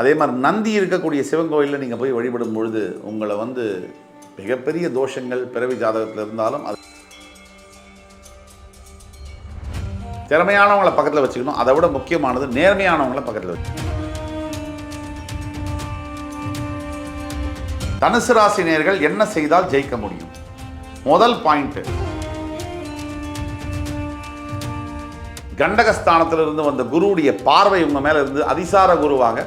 அதே மாதிரி நந்தி இருக்கக்கூடிய சிவன் கோயிலில் நீங்கள் போய் வழிபடும் பொழுது உங்களை வந்து மிகப்பெரிய தோஷங்கள் பிறவி ஜாதகத்தில் இருந்தாலும் அது திறமையானவங்களை பக்கத்தில் வச்சுக்கணும். அதை விட முக்கியமானது நேர்மையானவங்களை பக்கத்தில் வச்சுக்கணும் தனுசு ராசி நேர்கள் என்ன செய்தால் ஜெயிக்க முடியும்? முதல் பாயிண்ட் கண்டகஸ்தானத்திலிருந்து வந்த குருவுடைய பார்வை உங்க மேல இருந்து அதிசார குருவாக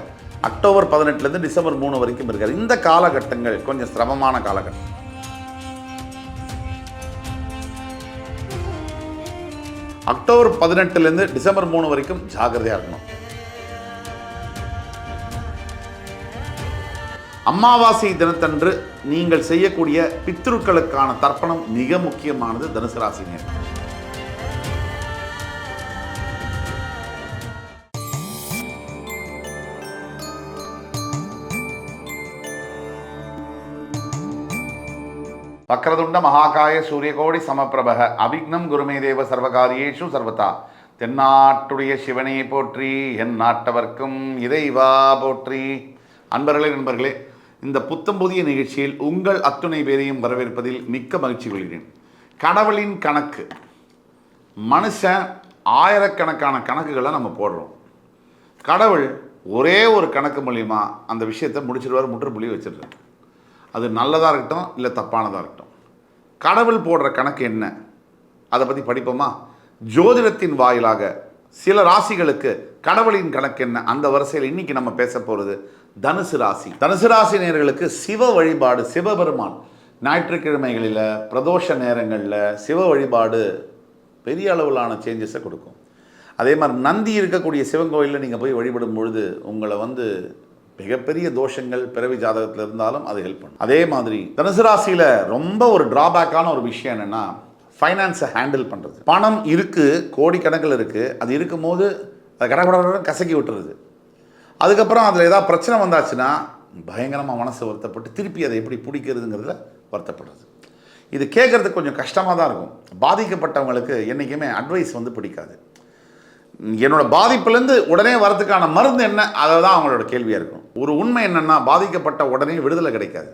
அக்டோபர் பதினெட்டுல இருந்து டிசம்பர் மூணு வரைக்கும் இருக்கார். இந்த காலகட்டங்கள் கொஞ்சம் சிரமமான காலகட்டம். அக்டோபர் பதினெட்டுல இருந்து டிசம்பர் மூணு வரைக்கும் ஜாக்கிரதையா இருக்கணும். அமாவாசை தினத்தன்று நீங்கள் செய்யக்கூடிய பித்ருக்களுக்கான தர்ப்பணம் மிக முக்கியமானது தனுசு ராசினியர் வக்ரதுண்ட மகாகாய சூரியகோடி சமப்பிரபக. அபிக்னம் குருமே தேவ சர்வகாரியேஷு சர்வதா. தென்னாட்டுடைய சிவனை போற்றி என் நாட்டவர்க்கும் இறைவா போற்றி. அன்பர்களே நண்பர்களே இந்த புத்தம் புதிய நிகழ்ச்சியில் உங்கள் அத்துணை பேரையும் வரவேற்பதில் மிக்க மகிழ்ச்சி கொள்கிறேன். கடவுளின் கணக்கு. மனுஷன் ஆயிரக்கணக்கான கணக்குகளை நம்ம போடுறோம். கடவுள் ஒரே ஒரு கணக்கு மூலியமாக அந்த விஷயத்தை முடிச்சிடுவார் முற்றுப்புள்ளி வச்சிடுறார் அது நல்லதாக இருக்கட்டும் இல்லை தப்பானதாக இருக்கட்டும். கடவுள் போடுற கணக்கு என்ன? அதை பற்றி படிப்போமா? ஜோதிடத்தின் வாயிலாக சில ராசிகளுக்கு கடவுளின் கணக்கு என்ன? அந்த வரிசையில் இன்னைக்கு நம்ம பேச போகிறது தனுசு ராசி. தனுசு ராசி நேர்களுக்கு சிவ வழிபாடு சிவபெருமான். ஞாயிற்றுக்கிழமைகளில் பிரதோஷ நேரங்களில் சிவ வழிபாடு பெரிய அளவிலான சேஞ்சஸை கொடுக்கும். அதே மாதிரி நந்தி இருக்கக்கூடிய சிவன் கோயிலில் நீங்கள் போய் வழிபடும் பொழுது உங்களை வந்து மிகப்பெரிய தோஷங்கள் பிறவி ஜாதகத்தில் இருந்தாலும் அது ஹெல்ப் பண்ணும். அதே மாதிரி தனுசு ராசியில் ரொம்ப ஒரு டிராபேக்கான ஒரு விஷயம் என்னென்னா ஃபைனான்ஸை ஹேண்டில் பண்ணுறது பணம் இருக்குது கோடிக்கணக்கில் இருக்குது அது இருக்கும்போது அது கடகட கசக்கி விட்டுறது அதுக்கப்புறம் அதில் ஏதாவது பிரச்சனை வந்தாச்சுன்னா பயங்கரமாக மனசு வருத்தப்பட்டு திருப்பி அதை எப்படி பிடிக்கிறதுங்கிறதுல வருத்தப்படுறது. இது கேட்குறதுக்கு கொஞ்சம் கஷ்டமாக தான் இருக்கும். பாதிக்கப்பட்டவங்களுக்கு என்றைக்குமே அட்வைஸ் வந்து பிடிக்காது. என்னோட பாதிப்புலேருந்து உடனே வரதுக்கான மருந்து என்ன அதை தான் அவங்களோட கேள்வியாக இருக்கும். ஒரு உண்மை என்னென்னா பாதிக்கப்பட்ட உடனே விடுதலை கிடைக்காது.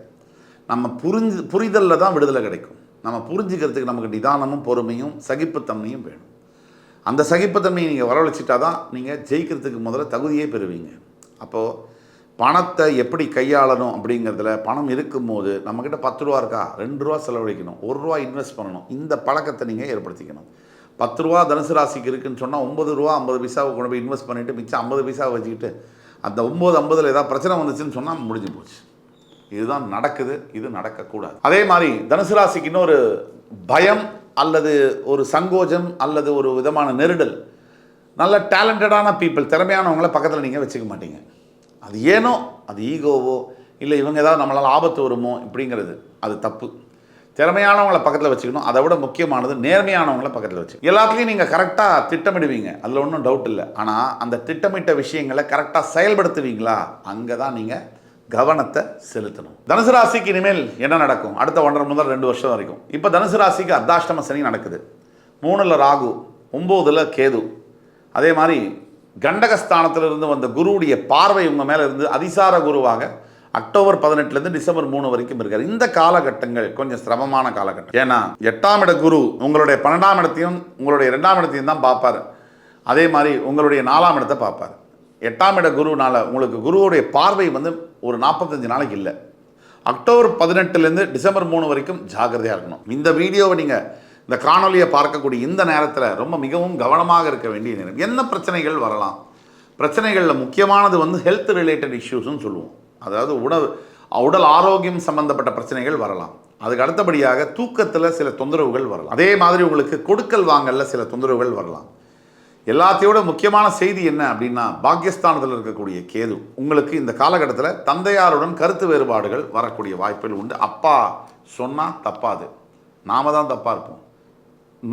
நம்ம புரிஞ்சு புரிதலில் தான் விடுதலை கிடைக்கும். நம்ம புரிஞ்சுக்கிறதுக்கு நமக்கு நிதானமும் பொறுமையும் சகிப்புத்தன்மையும் வேணும். அந்த சகிப்புத்தன்மையை நீங்கள் வரவழைச்சிட்டா தான் நீங்கள் ஜெயிக்கிறதுக்கு முதல்ல தகுதியே பெறுவீங்க. அப்போது பணத்தை எப்படி கையாளணும் அப்படிங்கிறதுல பணம் இருக்கும்போது நம்மக்கிட்ட பத்து ரூபா இருக்கா? ரெண்டு ரூபா செலவழிக்கணும். ஒரு ரூபா இன்வெஸ்ட் பண்ணணும். இந்த பழக்கத்தை நீங்கள் ஏற்படுத்திக்கணும். பத்து ரூபா தனுசு ராசிக்கு இருக்குன்னு சொன்னால் ஒம்பது ரூபா ஐம்பது பைசாவை கொண்டு போய் இன்வெஸ்ட் பண்ணிவிட்டு மிச்சம் ஐம்பது பைசாவை வச்சுக்கிட்டு அந்த ஒம்பது ஐம்பதில் ஏதாவது பிரச்சனை வந்துச்சுன்னு சொன்னால் முடிஞ்சு போச்சு. இதுதான் நடக்குது இது நடக்கக்கூடாது. அதே மாதிரி தனுசு ராசிக்கு இன்னொரு பயம் அல்லது ஒரு சங்கோஜம் அல்லது ஒரு விதமான நெருடல். நல்ல டேலண்டடான பீப்புள் திறமையானவங்கள பக்கத்தில் நீங்கள் வச்சுக்க மாட்டீங்க. அது ஏனோ அது ஈகோவோ இல்லை இவங்க ஏதாவது நம்மளால் ஆபத்து வருமோ இப்படிங்கிறது அது தப்பு. திறமையானவங்களை பக்கத்தில் வச்சுக்கணும். அதை விட முக்கியமானது நேர்மையானவங்களை பக்கத்தில் வச்சு எல்லாத்துலேயும் நீங்கள் கரெக்டாக திட்டமிடுவீங்க. அதில் ஒன்றும் டவுட் இல்லை. ஆனால் அந்த திட்டமிட்ட விஷயங்களை கரெக்டாக செயல்படுத்துவீங்களா? அங்கே தான் நீங்கள் கவனத்தை செலுத்தணும். தனுசு ராசிக்கு இனிமேல் என்ன நடக்கும்? அடுத்த ஒன்றரை முதல் ரெண்டு வருஷம் வரைக்கும். இப்போ தனுசு ராசிக்கு அர்த்தாஷ்டம சனி நடக்குது. மூணில் ராகு ஒம்போதில் கேது. அதே மாதிரி கண்டகஸ்தானத்திலிருந்து வந்த குருவுடைய பார்வை உங்கள் மேலே இருந்து அதிசார குருவாக அக்டோபர் பதினெட்டுலேருந்து டிசம்பர் மூணு வரைக்கும் இருக்கார். இந்த காலகட்டங்கள் கொஞ்சம் சிரமமான காலகட்டம். ஏன்னா எட்டாம் இட குரு உங்களுடைய பன்னெண்டாம் இடத்தையும் உங்களுடைய ரெண்டாம் இடத்தையும் தான் பார்ப்பார். அதே மாதிரி உங்களுடைய நாலாம் இடத்தை பார்ப்பார். எட்டாம் இட குருனால உங்களுக்கு குருவுடைய பார்வை வந்து ஒரு நாற்பத்தஞ்சு நாளைக்கு இல்லை. அக்டோபர் பதினெட்டுலேருந்து டிசம்பர் மூணு வரைக்கும் ஜாக்கிரதையாக இருக்கணும். இந்த வீடியோவை நீங்கள் இந்த காணொலியை பார்க்கக்கூடிய இந்த நேரத்தில் ரொம்ப மிகவும் கவனமாக இருக்க வேண்டிய நேரம். என்ன பிரச்சனைகள் வரலாம்? பிரச்சனைகளில் முக்கியமானது வந்து ஹெல்த் ரிலேட்டட் இஷ்யூஸ்னு சொல்லுவோம். அதாவது உணவு உடல் ஆரோக்கியம் சம்பந்தப்பட்ட பிரச்சனைகள் வரலாம். அதுக்கு அடுத்தபடியாக தூக்கத்தில் சில தொந்தரவுகள் வரலாம். அதே மாதிரி உங்களுக்கு கொடுக்கல் வாங்கல்ல சில தொந்தரவுகள் வரலாம். எல்லாத்தையோட முக்கியமான செய்தி என்ன அப்படின்னா பாகிஸ்தானத்தில் இருக்கக்கூடிய கேது உங்களுக்கு இந்த காலகட்டத்தில் தந்தையாருடன் கருத்து வேறுபாடுகள் வரக்கூடிய வாய்ப்புகள் உண்டு. அப்பா சொன்னால் தப்பாது. நாம தான் தப்பாக இருப்போம்.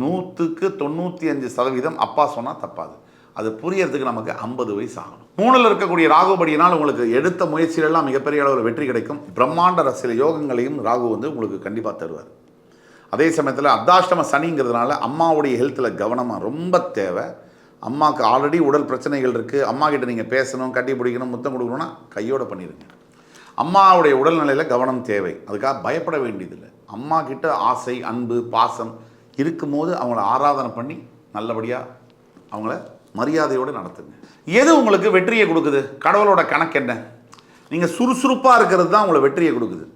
நூற்றுக்கு தொண்ணூற்றி அஞ்சு சதவீதம் அப்பா சொன்னால் தப்பாது. அது புரியறதுக்கு நமக்கு ஐம்பது வயசு ஆகணும் மூணில் இருக்கக்கூடிய ராகுபடியினால் உங்களுக்கு எடுத்த முயற்சியிலெல்லாம் மிகப்பெரிய அளவில் வெற்றி கிடைக்கும். பிரம்மாண்ட சில யோகங்களையும் ராகு வந்து உங்களுக்கு கண்டிப்பாக தருவார். அதே சமயத்தில் அர்த்தாஷ்டம சனிங்கிறதுனால அம்மாவுடைய ஹெல்த்தில் கவனமாக ரொம்ப தேவை. அம்மாவுக்கு ஆல்ரெடி உடல் பிரச்சனைகள் இருக்குது அம்மா கிட்ட நீங்கள் பேசணும் கட்டி பிடிக்கணும் முத்தம் கொடுக்கணும்னா கையோட பண்ணிடுங்க அம்மாவுடைய உடல்நிலையில் கவனம் தேவை. அதுக்காக பயப்பட வேண்டியதில்லை. அம்மா கிட்ட ஆசை அன்பு பாசம் இருக்கும்போது அவங்கள ஆராதனை பண்ணி நல்லபடியாக அவங்கள மரியாதையோடு நடத்துங்க. எது உங்களுக்கு வெற்றியை கொடுக்குது? கடவுளோட கணக்கு என்ன? நீங்கள் சுறுசுறுப்பாக இருக்கிறது தான் உங்களை வெற்றியை கொடுக்குது.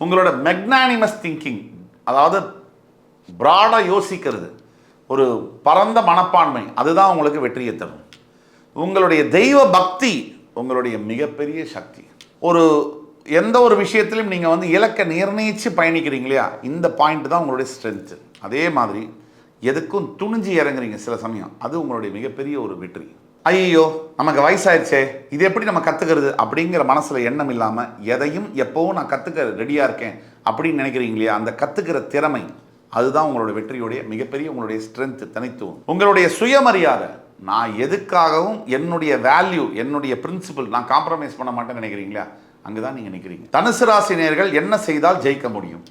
உங்களோட மெக்னானிமஸ் திங்கிங் அதாவது ப்ராடாக யோசிக்கிறது ஒரு பரந்த மனப்பான்மை அதுதான் உங்களுக்கு வெற்றியை தரும். உங்களுடைய தெய்வ பக்தி உங்களுடைய மிகப்பெரிய சக்தி. ஒரு எந்த ஒரு விஷயத்திலும் நீங்கள் வந்து இலக்கை நிர்ணயித்து பயணிக்கிறீங்க இல்லையா? இந்த பாயிண்ட் தான் உங்களுடைய ஸ்ட்ரென்த்து அதே மாதிரி எதுக்கும் துணிஞ்சு இறங்குறீங்க சில சமயம். அது உங்களுடைய மிகப்பெரிய ஒரு வெற்றி. ஐயோ நமக்கு வயசாயிருச்சே இது எப்படி நம்ம கற்றுக்கிறது அப்படிங்கிற மனசில் எண்ணம் இல்லாமல் எதையும் எப்போவும் நான் கற்றுக்க ரெடியாக இருக்கேன் அப்படின்னு நினைக்கிறீங்க இல்லையா? அந்த கற்றுக்கிற திறமை அதுதான் உங்களோட வெற்றியுடைய மிகப்பெரிய உங்களுடைய ஸ்ட்ரென்த் தனித்துவம். உங்களுடைய சுயமரியாதை நான் எதுக்காகவும் என்னுடைய வேல்யூ என்னுடைய பிரின்சிபல் நான் காம்ப்ரமைஸ் பண்ண மாட்டேன்னு நினைக்கிறீங்களா அங்கே தான் நீங்கள் நிற்கிறீங்க தனுசு ராசினியர்கள் என்ன செய்தால் ஜெயிக்க முடியும்?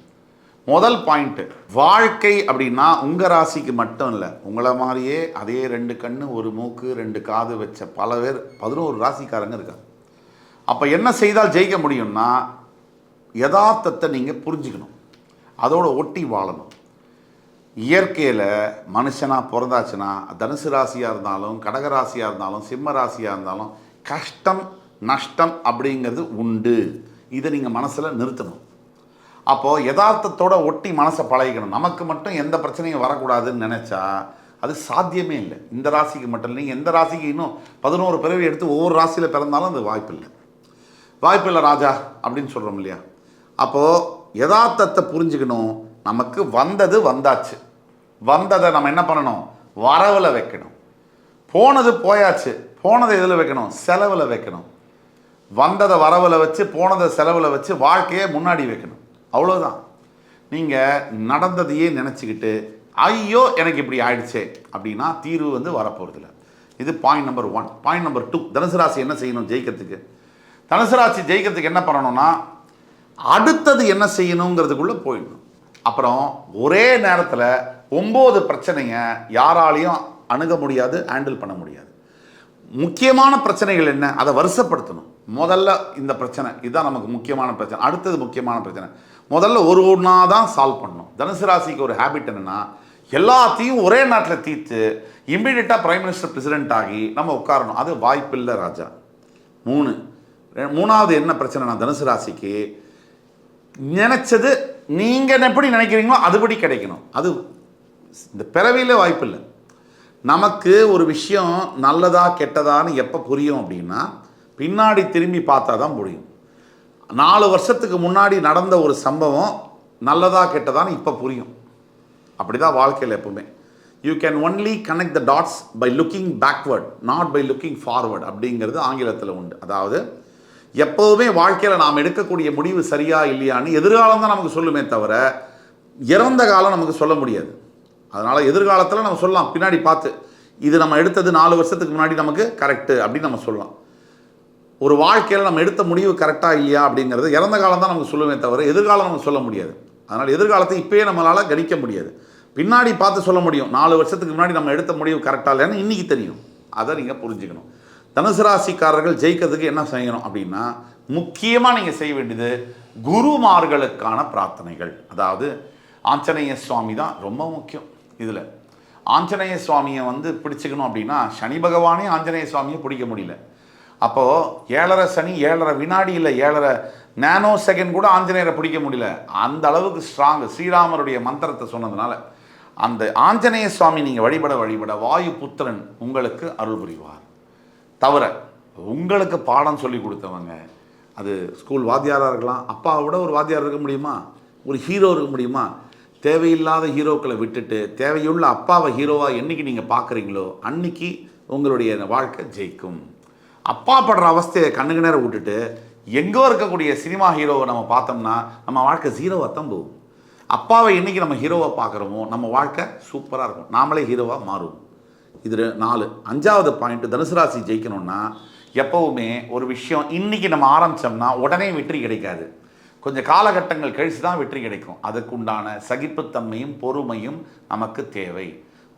முதல் பாயிண்ட்டு வாழ்க்கை அப்படின்னா உங்கள் ராசிக்கு மட்டும் இல்லை உங்களை மாதிரியே அதே ரெண்டு கண்ணு ஒரு மூக்கு ரெண்டு காது வச்ச பல பேர் பதினோரு ராசிக்காரங்க இருக்காங்க. அப்போ என்ன செய்தால் ஜெயிக்க முடியும்னா யதார்த்தத்தை நீங்கள் புரிஞ்சுக்கணும். அதோட ஒட்டி வாழணும். இயற்கையில் மனுஷனாக பிறந்தாச்சுன்னா தனுசு ராசியாக இருந்தாலும் கடக ராசியாக இருந்தாலும் சிம்ம ராசியாக இருந்தாலும் கஷ்டம் நஷ்டம் அப்படிங்கிறது உண்டு. இதை நீங்கள் மனசில் நிறுத்தணும். அப்போது யதார்த்தத்தோட ஒட்டி மனசை பழகிக்கணும். நமக்கு மட்டும் எந்த பிரச்சனையும் வரக்கூடாதுன்னு நினச்சா அது சாத்தியமே இல்லை. இந்த ராசிக்கு மட்டும் இல்லை. நீங்கள் எந்த ராசிக்கு இன்னும் பதினோரு பிறவி எடுத்து ஒவ்வொரு ராசியில் பிறந்தாலும் அது வாய்ப்பில்லை வாய்ப்பில்லை ராஜா அப்படின்னு சொல்கிறோம் இல்லையா? அப்போது யதார்த்தத்தை புரிஞ்சுக்கணும். நமக்கு வந்தது வந்தாச்சு. வந்ததை நம்ம என்ன பண்ணணும்? வரவில் வைக்கணும். போனது போயாச்சு. போனதை எதில் வைக்கணும்? செலவில் வைக்கணும். வந்ததை வரவில் வச்சு போனதை செலவில் வச்சு வாழ்க்கையை முன்னாடி வைக்கணும். அவ்வளோதான் நீங்கள் நடந்ததையே நினச்சிக்கிட்டு ஐயோ எனக்கு இப்படி ஆயிடுச்சே அப்படின்னா தீர்வு வந்து வரப்போகிறதில்ல இது point number one point number two தனுசு ராசி என்ன செய்யணும் ஜெயிக்கிறதுக்கு? தனுசு ராசி ஜெயிக்கிறதுக்கு என்ன பண்ணணும்னா அடுத்தது என்ன செய்யணுங்கிறதுக்குள்ளே போயிடணும். அப்புறம் ஒரே நேரத்தில் ஒம்பது பிரச்சனையை யாராலையும் அணுக முடியாது ஹேண்டில் பண்ண முடியாது. முக்கியமான பிரச்சனைகள் என்ன? அதை வருஷப்படுத்தணும் முதல்ல இந்த பிரச்சனை. இதுதான் நமக்கு முக்கியமான பிரச்சனை. அடுத்தது முக்கியமான பிரச்சனை. முதல்ல ஒரு ஒன்றா தான் சால்வ் பண்ணணும். தனுசு ராசிக்கு ஒரு ஹேபிட் என்னென்னா எல்லாத்தையும் ஒரே நாட்டில் தீர்த்து இம்மிடியட்டாக பிரைம் மினிஸ்டர் பிரசிடென்ட் ஆகி நம்ம உட்காரணும். அது வாய்ப்பில்லை ராஜா. மூணு. மூணாவது என்ன பிரச்சனைனா தனுசு ராசிக்கு நினச்சது நீங்கள் எப்படி நினைக்கிறீங்களோ அதுபடி கிடைக்கணும். அது இந்த பிறவியில் வாய்ப்பில்லை. நமக்கு ஒரு விஷயம் நல்லதா கெட்டதான்னு எப்போ புரியும் அப்படின்னா பின்னாடி திரும்பி பார்த்தா தான் புரியும். நாலு வருஷத்துக்கு முன்னாடி நடந்த ஒரு சம்பவம் நல்லதாக கெட்டதான்னு இப்போ புரியும். அப்படி தான் வாழ்க்கையில் எப்பவுமே. You can only connect the dots by looking backward not by looking forward அப்படிங்கிறது ஆங்கிலத்தில் உண்டு. அதாவது எப்போதுமே வாழ்க்கையில் நாம் எடுக்கக்கூடிய முடிவு சரியா இல்லையான்னு எதிர்காலம் தான் நமக்கு சொல்லுமே தவிர இறந்த காலம் நமக்கு சொல்ல முடியாது. அதனால் எதிர்காலத்தில் நம்ம சொல்லலாம். பின்னாடி பார்த்து இது நம்ம எடுத்தது நாலு வருஷத்துக்கு முன்னாடி நமக்கு கரெக்டு அப்படின்னு நம்ம சொல்லலாம். ஒரு வாழ்க்கையில் நம்ம எடுத்த முடிவு கரெக்டாக இல்லையா அப்படிங்கிறது இறந்த காலம் தான் நமக்கு சொல்லுமே தவிர எதிர்காலம் நமக்கு சொல்ல முடியாது. அதனால் எதிர்காலத்தை இப்போயே நம்மளால் கணிக்க முடியாது. பின்னாடி பார்த்து சொல்ல முடியும். நாலு வருஷத்துக்கு முன்னாடி நம்ம எடுத்த முடிவு கரெக்டாக இல்லைன்னு இன்றைக்கி தெரியும். அதை நீங்கள் புரிஞ்சுக்கணும். தனுசு ராசிக்காரர்கள் ஜெயிக்கிறதுக்கு என்ன செய்யணும் அப்படின்னா முக்கியமாக நீங்கள் செய்ய வேண்டியது குருமார்களுக்கான பிரார்த்தனைகள். அதாவது ஆஞ்சநேய சுவாமி தான் ரொம்ப முக்கியம் இதில். ஆஞ்சநேய சுவாமியை வந்து பிடிச்சிக்கணும் அப்படின்னா சனி பகவானே ஆஞ்சநேய சுவாமியை பிடிக்க முடியல. அப்போது ஏழரை சனி ஏழரை வினாடி இல்லை ஏழரை நேனோ செகண்ட் கூட ஆஞ்சநேயரை பிடிக்க முடியல. அந்த அளவுக்கு ஸ்ட்ராங் ஸ்ரீராமருடைய மந்திரத்தை சொன்னதுனால அந்த ஆஞ்சநேய சுவாமி நீங்கள் வழிபட வழிபட வாயு புத்திரன் உங்களுக்கு அருள் புரிவார். தவிர உங்களுக்கு பாடம் சொல்லி கொடுத்தவங்க அது ஸ்கூல் வாத்தியாராக இருக்கலாம் அப்பாவை விட ஒரு வாத்தியார் இருக்க முடியுமா? ஒரு ஹீரோ இருக்க முடியுமா? தேவையில்லாத ஹீரோக்களை விட்டுட்டு தேவையுள்ள அப்பாவை ஹீரோவாக என்னைக்கு நீங்கள் பார்க்குறீங்களோ அன்னைக்கு உங்களுடைய வாழ்க்கை ஜெயிக்கும். அப்பா படுற அவஸ்தையை கண்ணுக்கு நேரம் விட்டுட்டு எங்கோ இருக்கக்கூடிய சினிமா ஹீரோவை நம்ம பார்த்தோம்னா நம்ம வாழ்க்கை ஜீரோவாக தான் போகும். அப்பாவை இன்றைக்கி நம்ம ஹீரோவாக பார்க்குறோமோ நம்ம வாழ்க்கை சூப்பராக இருக்கும். நாமளே ஹீரோவாக மாறுவோம். இது நாலு. அஞ்சாவது பாயிண்ட் தனுசு ராசி ஜெயிக்கணும்னா எப்போவுமே ஒரு விஷயம் இன்னைக்கு நம்ம ஆரம்பித்தோம்னா உடனே வெற்றி கிடைக்காது. கொஞ்சம் காலகட்டங்கள் கழித்து தான் வெற்றி கிடைக்கும். அதுக்குண்டான சகிப்புத்தன்மையும் பொறுமையும் நமக்கு தேவை.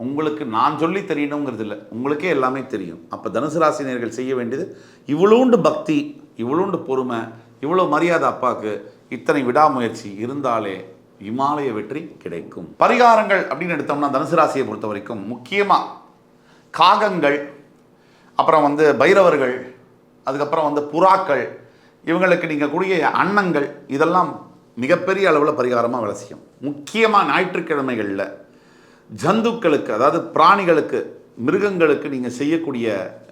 உங்களுக்கு நான் சொல்லி தெரியணுங்கிறது இல்லை. உங்களுக்கே எல்லாமே தெரியும். அப்போ தனுசு ராசினியர்கள் செய்ய வேண்டியது இவ்வளோண்டு பக்தி இவ்வளோண்டு பொறுமை இவ்வளோ மரியாதை அப்பாவுக்கு இத்தனை விடாமுயற்சி இருந்தாலே இமாலய வெற்றி கிடைக்கும். பரிகாரங்கள் அப்படின்னு எடுத்தோம்னா தனுசு ராசியை பொறுத்த வரைக்கும் முக்கியமாக காகங்கள் அப்புறம் வந்து பைரவர்கள் அதுக்கப்புறம் வந்து புறாக்கள் இவங்களுக்கு நீங்கள் கூடிய அன்னங்கள் இதெல்லாம் மிகப்பெரிய அளவில் பரிகாரமாக வேலை செய்யும் முக்கியமாக ஞாயிற்றுக்கிழமைகளில் ஜந்துக்களுக்கு அதாவது பிராணிகளுக்கு மிருகங்களுக்கு நீங்கள் செய்யக்கூடிய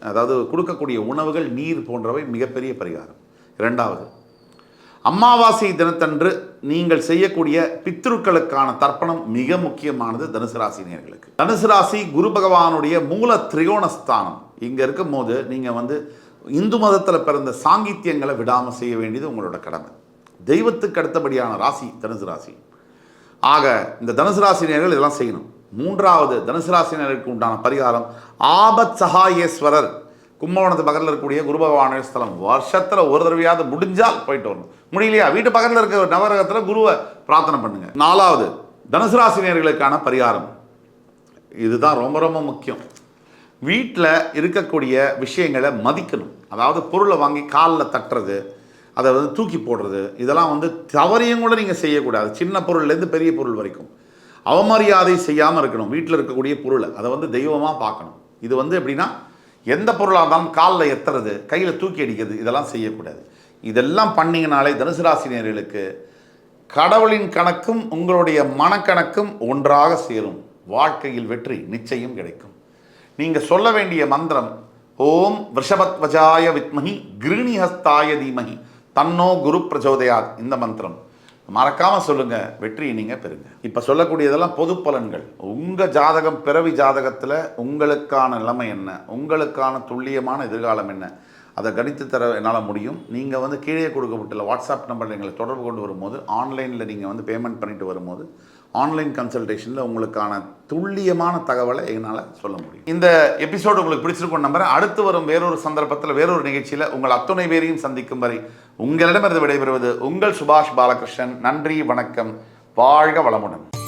அதாவது கொடுக்கக்கூடிய உணவுகள் நீர் போன்றவை மிகப்பெரிய பரிகாரம். இரண்டாவது அமாவாசை தினத்தன்று நீங்கள் செய்யக்கூடிய பித்ருக்களுக்கான தர்ப்பணம் மிக முக்கியமானது தனுசு ராசி நேர்களுக்கு. தனுசு ராசி குரு பகவானுடைய மூல திரிகோணஸ்தானம். இங்கே இருக்கும் போது நீங்கள் வந்து இந்து மதத்தில் பிறந்த சாங்கித்யங்களை விடாமல் செய்ய வேண்டியது உங்களோட கடமை. தெய்வத்துக்கு அடுத்தபடியான ராசி தனுசு ராசி. ஆக இந்த தனுசு ராசினியர்கள் இதெல்லாம் செய்யணும். மூன்றாவது தனுசுராசினருக்கு உண்டான பரிகாரம் ஆபத் சகாயேஸ்வரர். கும்பகோணத்து பக்கத்தில் இருக்கக்கூடிய குரு பகவான ஸ்தலம். வருஷத்தில் ஒரு தடவையாவது முடிஞ்சால் போயிட்டு வரணும். முடியலையா? வீட்டு பக்கத்தில் இருக்க நவரகத்தில் குருவை பிரார்த்தனை பண்ணுங்க. நாலாவது தனுசு ராசினியர்களுக்கான பரிகாரம். இதுதான் ரொம்ப ரொம்ப முக்கியம். வீட்டில் இருக்கக்கூடிய விஷயங்களை மதிக்கணும். அதாவது பொருளை வாங்கி காலில் தட்டுறது அதை வந்து தூக்கி போடுறது இதெல்லாம் வந்து தவறையும் கூட நீங்கள் செய்யக்கூடாது. சின்ன பொருள்லேருந்து பெரிய பொருள் வரைக்கும். அவமரியாதை செய்யாமல் இருக்கணும். வீட்டில் இருக்கக்கூடிய பொருளை. அதை வந்து தெய்வமாக பார்க்கணும். இது வந்து எப்படின்னா எந்த பொருளாக இருந்தாலும் காலில் எத்துறது கையில் தூக்கி அடிக்கிறது இதெல்லாம் செய்யக்கூடாது. இதெல்லாம் பண்ணீங்கனாலே தனுசு ராசினியர்களுக்கு கடவுளின் கணக்கும் உங்களுடைய மனக்கணக்கும் ஒன்றாக சேரும். வாழ்க்கையில் வெற்றி நிச்சயம் கிடைக்கும். நீங்கள் சொல்ல வேண்டிய மந்திரம் ஓம் விஷபத்வஜாய வித்மஹி கிருணிஹஸ்தாய தீமஹி. தன்னோ குரு பிரச்சோதயாத். இந்த மந்திரம். மறக்காமல் சொல்லுங்கள் வெற்றியை நீங்கள் பெறுங்க. இப்போ சொல்லக்கூடியதெல்லாம் பொது பலன்கள் உங்கள் ஜாதகம் பிறவி ஜாதகத்தில் உங்களுக்கான நிலைமை என்ன? உங்களுக்கான துல்லியமான எதிர்காலம் என்ன? அதை கணித்து தர என்னால் முடியும். நீங்கள் வந்து கீழே கொடுக்கப்பட்டுள்ள வாட்ஸ்அப் நம்பரில் எங்களை தொடர்பு கொண்டு வரும்போது ஆன்லைனில் நீங்கள் வந்து பேமெண்ட் பண்ணிட்டு வரும்போது ஆன்லைன் கன்சல்டேஷனில் உங்களுக்கான துல்லியமான தகவலை என்னால் சொல்ல முடியும். இந்த எபிசோடு உங்களுக்கு பிடிச்சிருக்கும் நம்புறேன். அடுத்து வரும் வேறொரு சந்தர்ப்பத்தில் வேறொரு நிகழ்ச்சியில் உங்கள் அத்துணை பேரையும் சந்திக்கும் வரை உங்களிடமிருந்து விடைபெறுவது உங்கள் சுபாஷ் பாலகிருஷ்ணன். நன்றி வணக்கம். வாழ்க வளமுடன்.